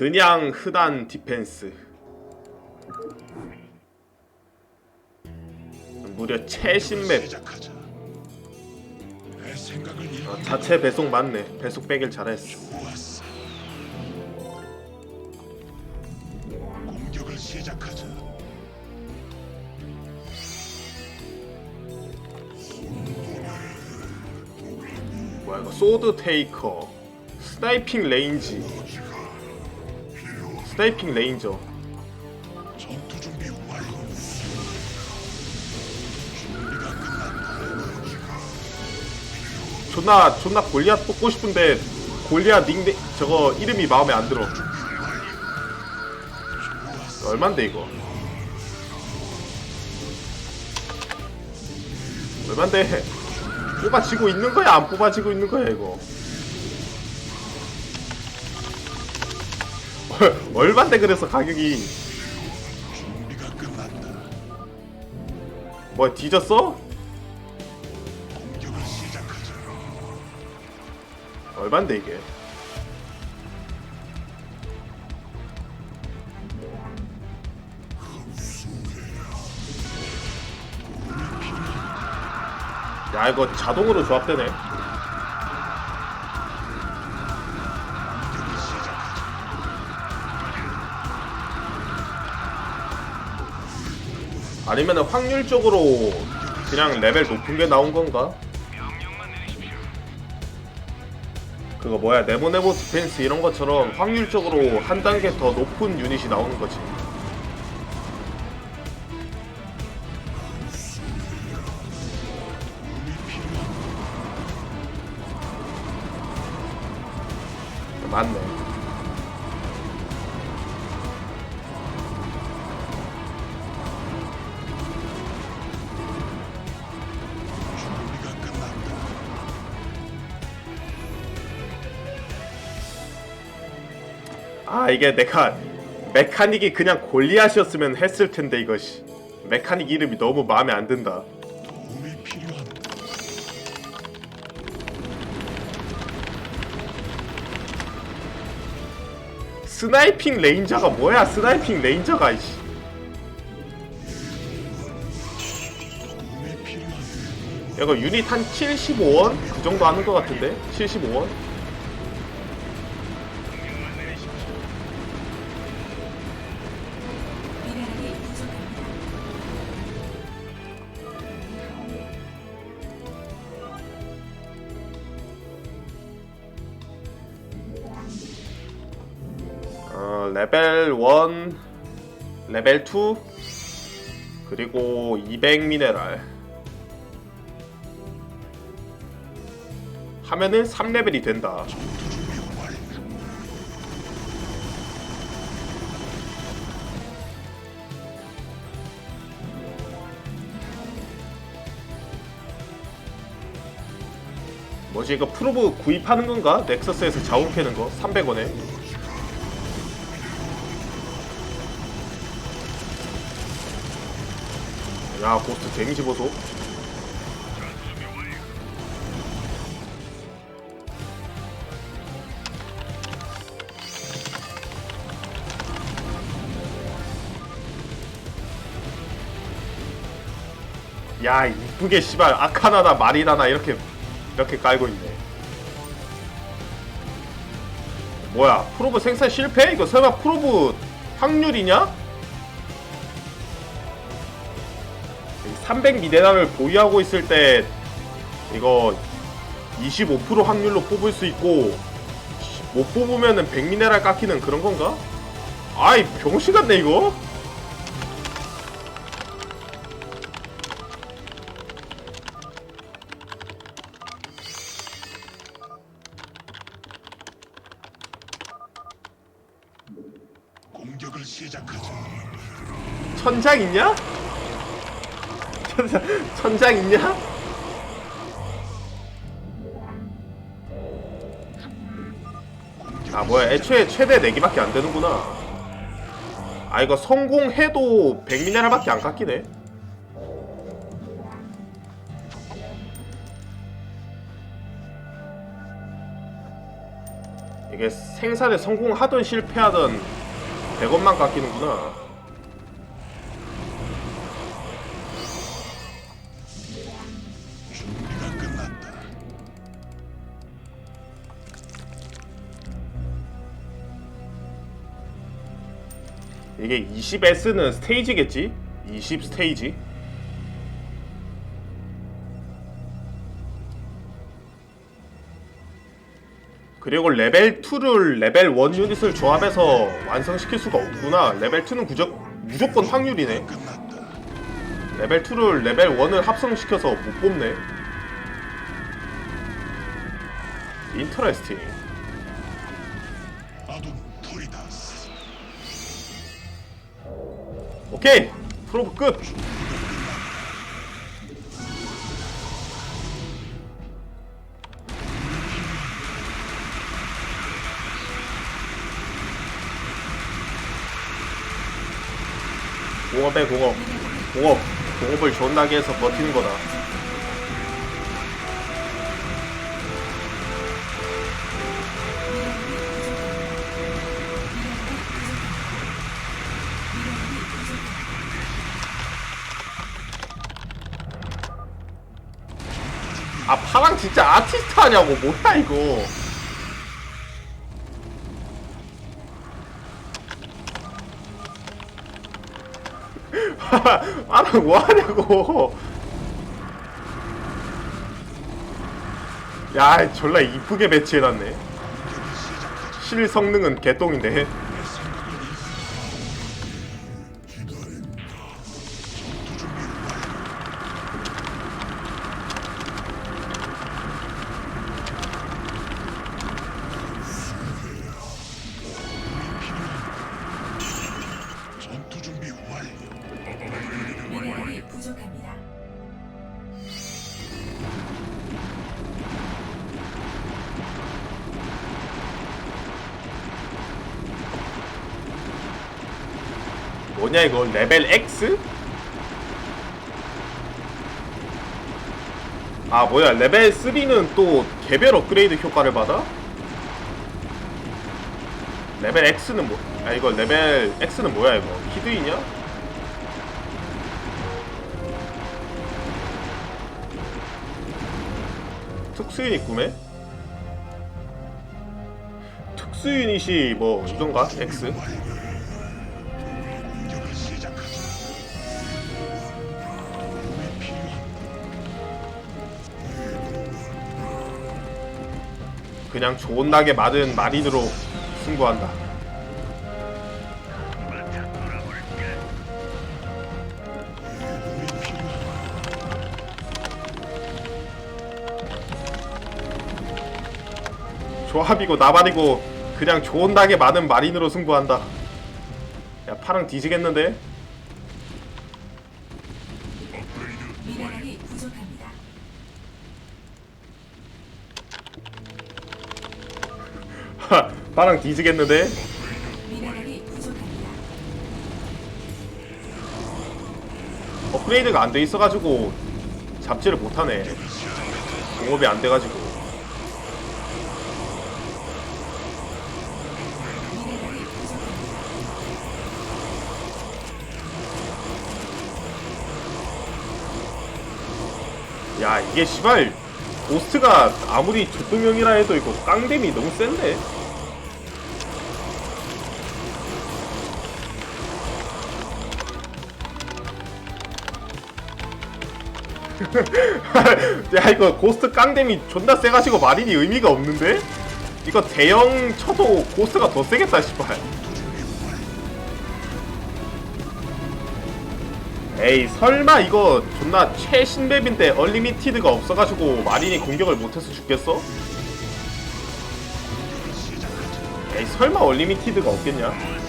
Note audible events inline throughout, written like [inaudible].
그냥 흔한 디펜스 무려 최신 맵 시작하자. 내 생각을 아, 자체 배송 맞네 배송 빼길 잘했어 좋았어. 공격을 시작하자. 뭐야 이거 소드 테이커 스나이핑 레인지 스나이핑 레인저. 전투 준비 완료. 준비가 끝났다. 존나 존나 골리앗 뽑고 싶은데 골리앗 닉네 저거 이름이 마음에 안 들어. 얼만데 이거? 얼만데? [laughs] 뽑아지고 있는 거야? 안 뽑아지고 있는 거야 이거 [laughs] 얼- 얼만데 그래서 가격이 준비가 끝났다. 뭐 뒤졌어? 얼만데 이게 야 이거 자동으로 조합되네 아니면은 확률적으로 그냥 레벨 높은 게 나온 건가? 그거 뭐야 네모네모 디펜스 이런 것처럼 확률적으로 한 단계 더 높은 유닛이 나오는 거지. 이게 내가 메카닉이 그냥 골리앗이었으면 했을 텐데 이것이 메카닉 이름이 너무 마음에 안 든다. 스나이핑 레인저가 뭐야? 스나이핑 레인저가 이씨. 이거 유닛 한 75원 그 정도 하는 것 같은데 75원? 레벨 1, 레벨 2, 그리고 200 미네랄. 하면은 3레벨이 된다. 뭐지 이거 프로브 구입하는 건가? 넥서스에서 자원 캐는 거 300원에 야 고스트 데미지 보소 야 이쁘게 씨발 아카나나 마리나나 이렇게 이렇게 깔고 있네 뭐야 프로브 생산 실패? 이거 설마 프로브 확률이냐? 300 미네랄을 보유하고 있을 때 이거 25% 확률로 뽑을 수 있고 못 뽑으면은 100 미네랄 깎이는 그런 건가? 아이 병신 같네 이거. 공격을 시작하자. 천장 있냐? 천장, 있냐? 아 뭐야 애초에 최대 4개밖에 안 되는구나 아 이거 성공해도 100미네랄밖에 안 깎이네 이게 생산에 성공하든 실패하든 100원만 깎이는구나. 이게 20S는 스테이지겠지? 20 스테이지? 그리고 레벨 2를 레벨 1 유닛을 조합해서 완성시킬 수가 없구나. 레벨 2는 무조, 무조건 확률이네. 레벨 2를 레벨 1을 합성시켜서 못 뽑네. 인터레스팅. 오케이! 프로브 끝! 공업에 공업. 공업. 공업을 존나게 해서 버티는 거다. 아, 파랑 진짜 아티스트 하냐고. 뭐야, 이거. [laughs] 파랑 뭐 하냐고. 야, 졸라 이쁘게 배치해놨네. 실 성능은 개똥인데. 뭐냐 이거 레벨 X? 아 뭐야 레벨 3는 또 개별 업그레이드 효과를 받아? 레벨 X는 뭐? 아 이거 레벨 X는 뭐야 이거? 키드이냐? 특수 유닛 구매? 특수 유닛이 뭐 이건가? X? 그냥 존나게 많은 마린으로 승부한다. 조합이고 나발이고 그냥 존나게 많은 마린으로 승부한다. 야 파랑 뒤지겠는데? 파랑 뒤지겠는데? 부족합니다. 업그레이드가 안 돼 있어가지고 잡지를 못하네. 공업이 안 돼가지고. 야 이게 시발 고스트가 아무리 조동형이라 해도 이거 깡댐이 너무 센데? [laughs] 야 이거 고스트 깡댐이 존나 세가지고 마린이 의미가 없는데? 이거 대형 쳐도 고스트가 더 세겠다 시발 에이 설마 이거 존나 최신 맵인데 얼리미티드가 없어가지고 마린이 공격을 못해서 죽겠어? 에이 설마 얼리미티드가 없겠냐?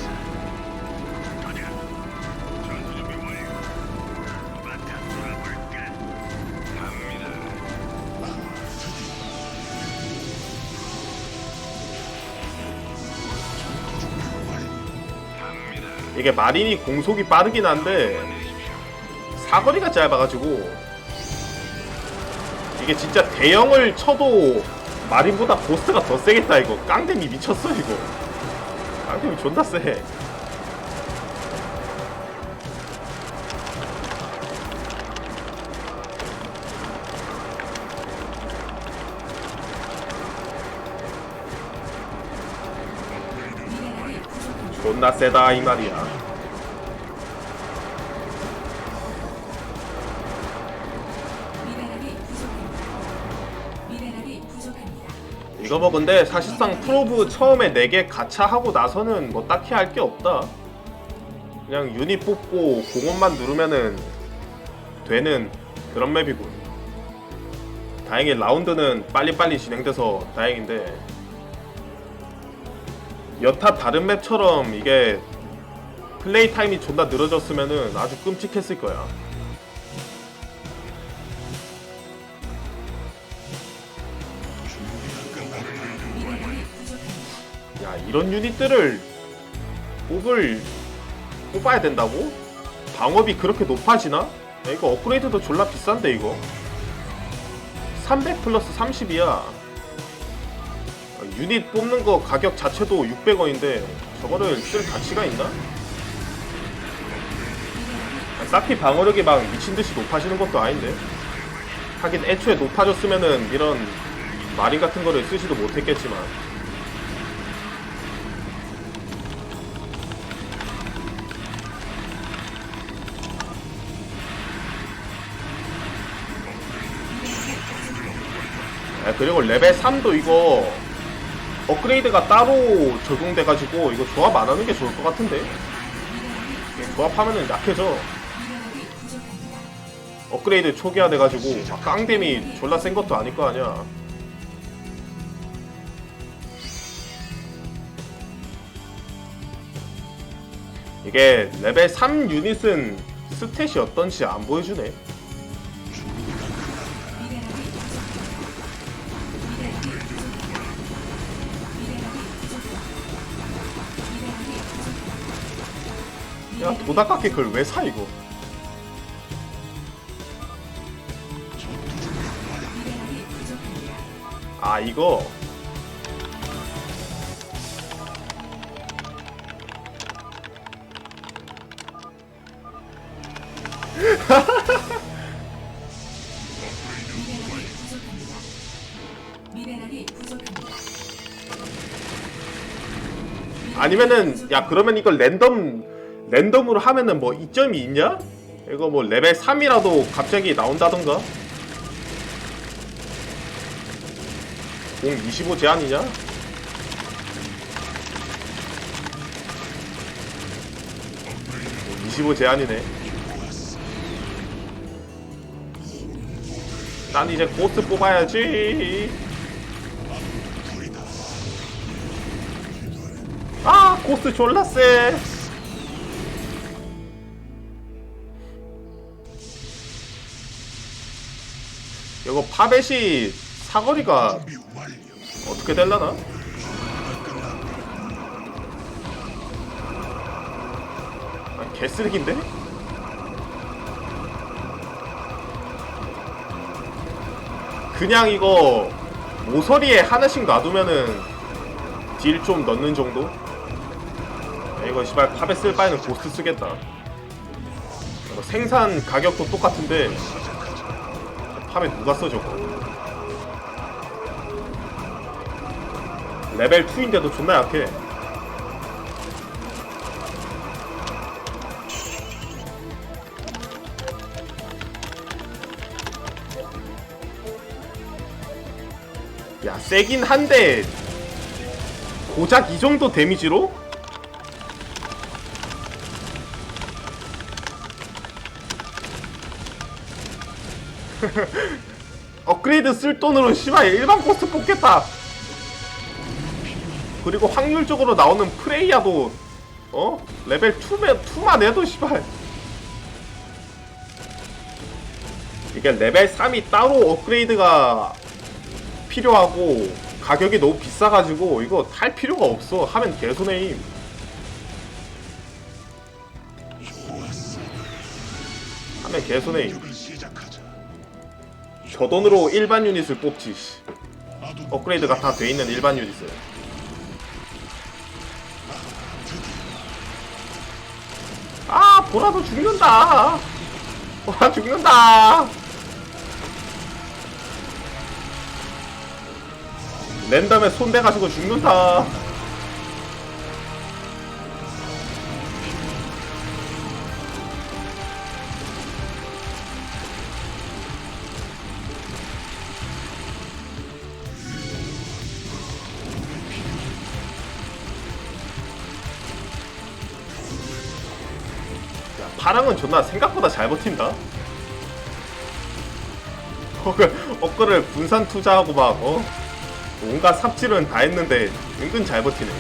이게 마린이 공속이 빠르긴 한데 사거리가 짧아가지고 이게 진짜 대형을 쳐도 마린보다 보스가 더 세겠다 이거. 깡댐이 미쳤어 이거. 깡댐이 존나 세 존나 세다 이 말이야 미네랄이 부족합니다. 미네랄이 부족합니다. 이거 뭐 근데 사실상 프로브 처음에 4개 가차 하고 나서는 뭐 딱히 할 게 없다 그냥 유닛 뽑고 공원만 누르면은 되는 그런 맵이고 다행히 라운드는 빨리빨리 진행돼서 다행인데 여타 다른 맵처럼 이게 플레이 타임이 존나 늘어졌으면은 아주 끔찍했을 거야. 야 이런 유닛들을 뽑을 뽑아야 된다고? 방업이 그렇게 높아지나? 야, 이거 업그레이드도 졸라 비싼데 이거 300 플러스 30이야 유닛 뽑는 거 가격 자체도 600원인데 저거를 쓸 가치가 있나? 아, 딱히 방어력이 막 미친듯이 높아지는 것도 아닌데 하긴 애초에 높아졌으면은 이런 마린 같은 거를 쓰지도 못했겠지만 아, 그리고 레벨 3도 이거 업그레이드가 따로 적용돼가지고 이거 조합 안 하는 게 좋을 것 같은데? 조합하면은 약해져. 업그레이드 초기화 돼가지고 막 깡댐이 졸라 센 것도 아닐 거 아니야. 이게 레벨 3 유닛은 스탯이 어떤지 안 보여주네 야 도다깎이 그걸 왜 사 이거. 아 이거. 아니면은 야 그러면 이걸 랜덤 랜덤으로 하면은 뭐 이점이 있냐? 이거 뭐 레벨 3이라도 갑자기 나온다던가? 공 25 제한이냐? 공25 제한이네. 난 이제 고스 뽑아야지. 아 고스 졸라 세. 이거 파벳이 사거리가. 어떻게 될라나? 아, 개쓰레기인데? 그냥 이거 모서리에 하나씩 놔두면은 딜 좀 넣는 정도? 야, 이거 씨발 파베 쓸 바에는 고스트 쓰겠다 이거 생산 가격도 똑같은데 파베 누가 써 저거 레벨 2인데도 존나 약해 야 세긴 한데 고작 이 정도 데미지로? 업그레이드 쓸 돈으로 씨발 일반 코스 뽑겠다 그리고 확률적으로 나오는 프레이야도 어? 레벨 2면 2만 해도 씨발 이게 레벨 3이 따로 업그레이드가 필요하고 가격이 너무 비싸가지고 이거 탈 필요가 없어 하면 개손해임 하면 개손해임. 저 돈으로 일반 유닛을 뽑지 업그레이드가 다 돼 있는 일반 유닛을. 아 보라도 죽는다. 보라 죽는다. 랜덤에 손대가지고 죽는다. 파랑은 존나 생각보다 잘 버틴다. 어글을 분산 투자하고 막, 어? 온갖 삽질은 다 했는데, 은근 잘 버티네.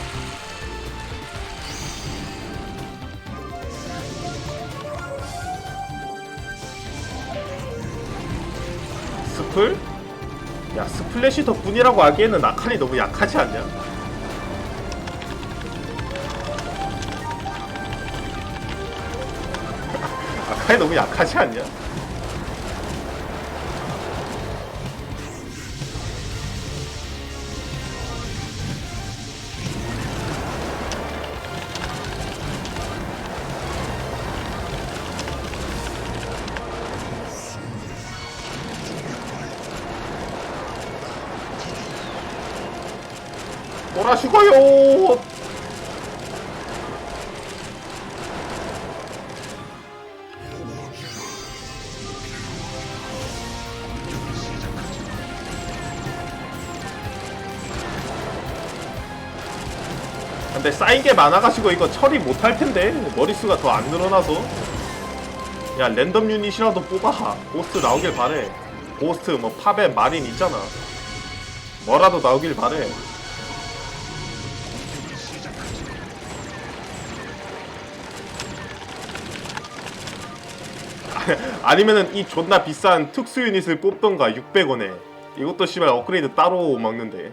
스플? 야, 스플래시 덕분이라고 하기에는 아칸이 너무 약하지 않냐? 아칸이 너무 약하지 않냐? 돌아쉬고요 쌓인 게 많아가지고 이거 처리 못할 텐데. 머릿수가 더 안 늘어나서. 야 랜덤 유닛이라도 뽑아. 고스트 나오길 바래. 고스트 뭐 팝에 마린 있잖아. 뭐라도 나오길 바래. [laughs] 아니면은 이 존나 비싼 특수 유닛을 뽑던가 600원에. 이것도 씨발 업그레이드 따로 먹는데.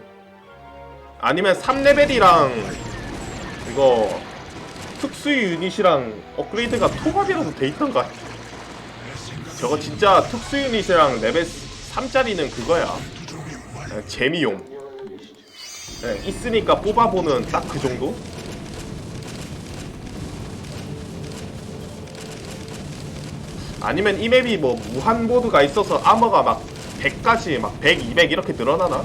아니면 3레벨이랑 이거 특수 유닛이랑 업그레이드가 토박이라도 돼 있던가 저거 진짜 특수 유닛이랑 레벨 3짜리는 그거야 그냥 재미용 네, 있으니까 뽑아보는 딱 그 정도? 아니면 이 맵이 뭐 무한 모드가 있어서 아머가 막 100까지 막 100, 200 이렇게 늘어나나?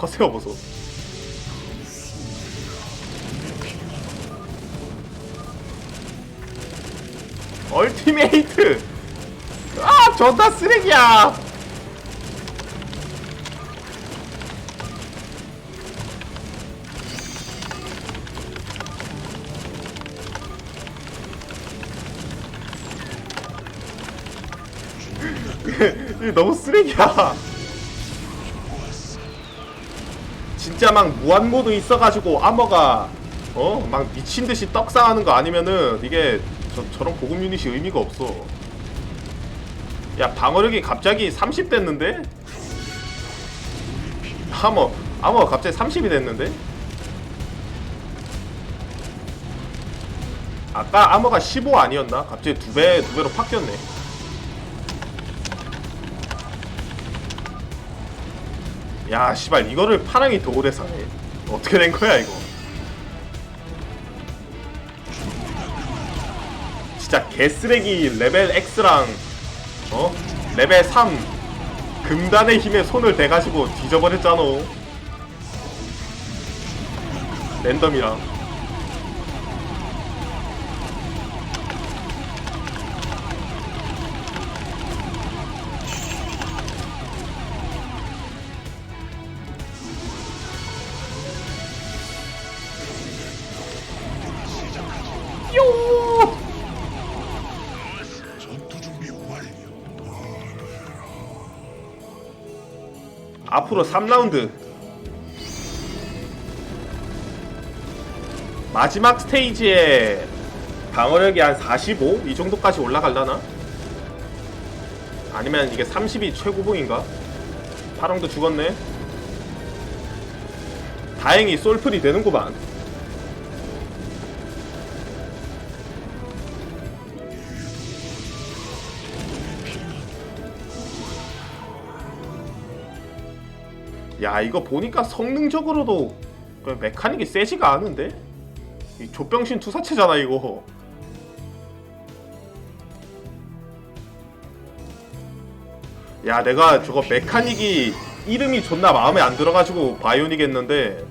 커세어 보소. 얼티메이트! 아, 존나 쓰레기야! [laughs] 너무 쓰레기야. 진짜 막 무한 모드 있어가지고 아머가 어 막 미친 듯이 떡상하는 거 아니면은 이게 저, 저런 고급 유닛이 의미가 없어. 야 방어력이 갑자기 30 됐는데? 아머 아머 갑자기 30이 됐는데? 아까 아머가 15 아니었나? 갑자기 두 배 두 배로 바뀌었네. 야 씨발 이거를 파랑이 더 오래 사네. 어떻게 된 거야 이거? 진짜 개쓰레기 레벨 X랑 어 레벨 3 금단의 힘에 손을 대가지고 뒤져버렸잖아. 랜덤이랑. 앞으로 3라운드 마지막 스테이지에 방어력이 한 45? 이 정도까지 올라갈라나? 아니면 이게 30이 최고봉인가? 파랑도 죽었네 다행히 솔플이 되는구만 야 이거 보니까 성능적으로도 그 메카닉이 세지가 않은데? 이 조병신 투사체잖아 이거 야 내가 저거 메카닉이 이름이 존나 마음에 안 들어가지고 바이오닉 했는데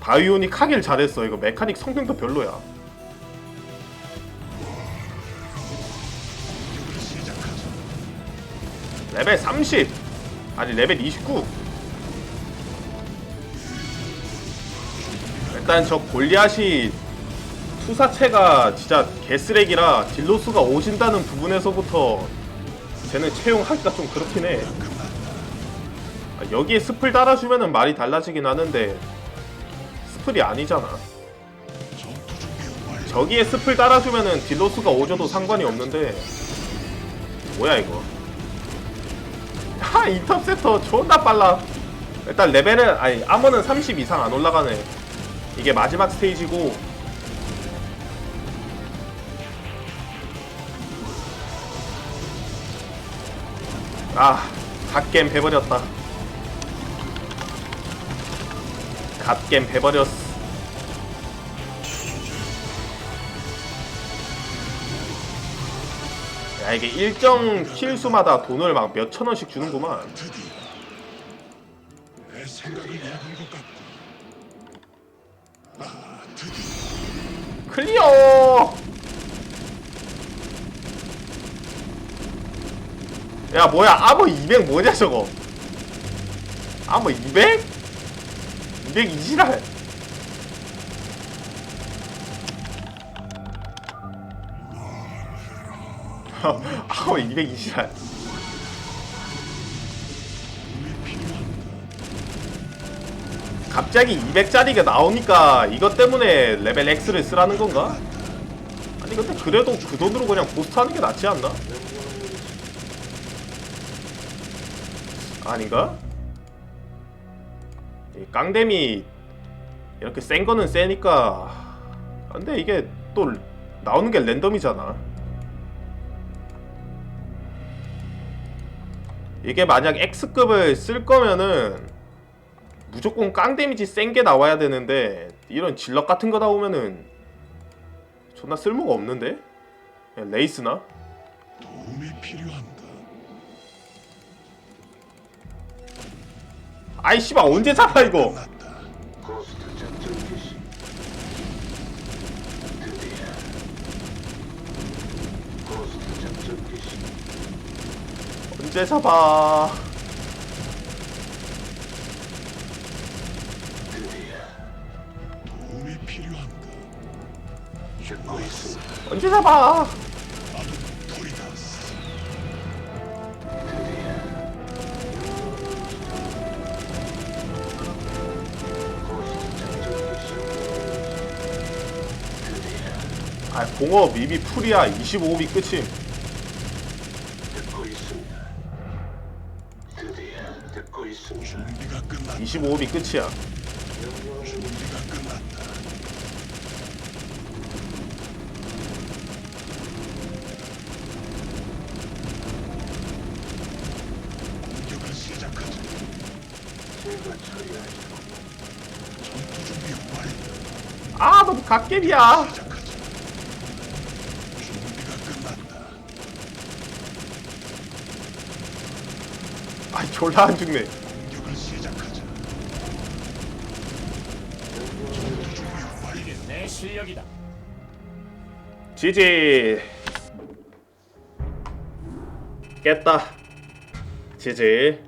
바이오닉 하길 잘했어 이거 메카닉 성능도 별로야. 레벨 30 아니 레벨 29 일단 저 골리앗이 투사체가 진짜 개쓰레기라 딜로스가 오진다는 부분에서부터 쟤는 채용하기가 좀 그렇긴 해. 아, 여기에 스플 달아주면은 말이 달라지긴 하는데 스플이 아니잖아. 저기에 스플 달아주면은 딜로스가 오져도 상관이 없는데 뭐야 이거? 하 인터셉터 존나 빨라. 일단 레벨은 아니 아머는 30 이상 안 올라가네 이게 마지막 스테이지고. 아 갓겜 해버렸다. 갓겜 해버렸어 야 이게 일정 킬수마다 돈을 막 몇천 원씩 주는구만. 내 생각이 약한 것 같고. 클리어! 야 뭐야? 아머 200 뭐냐 저거? 아머 200? 200 이지랄! 아머 200 이지랄 갑자기 200짜리가 나오니까 이것 때문에 레벨 X를 쓰라는 건가? 아니 근데 그래도 그 돈으로 그냥 보스트 하는 게 낫지 않나? 아닌가? 이 깡댐이 이렇게 센 거는 세니까 근데 이게 또 나오는 게 랜덤이잖아 이게 만약 X급을 쓸 거면은 무조건 깡 데미지 센 게 나와야 되는데 이런 질럿 같은 거 나오면은 존나 쓸모가 없는데? 야, 레이스나? 도움이 필요한다. 아이 씨발 언제 잡아 이거 났다. 고스트 작전 개시 드디어 고스트 작전 개시 언제 잡아 언제 잡아 개시 드디어 아 공업 미비 풀이야 25비 끝임 듣고 있습니다 드디어 듣고 있습니다 준비가 끝났다. 25비 끝이야 준비가 끝났다. 공격을 시작하자. 제가 처리하죠 전투 준비 완료. 아 너무 끝났다. 아 졸라 안 죽네. 내 실력이다. 지지 깼다 지지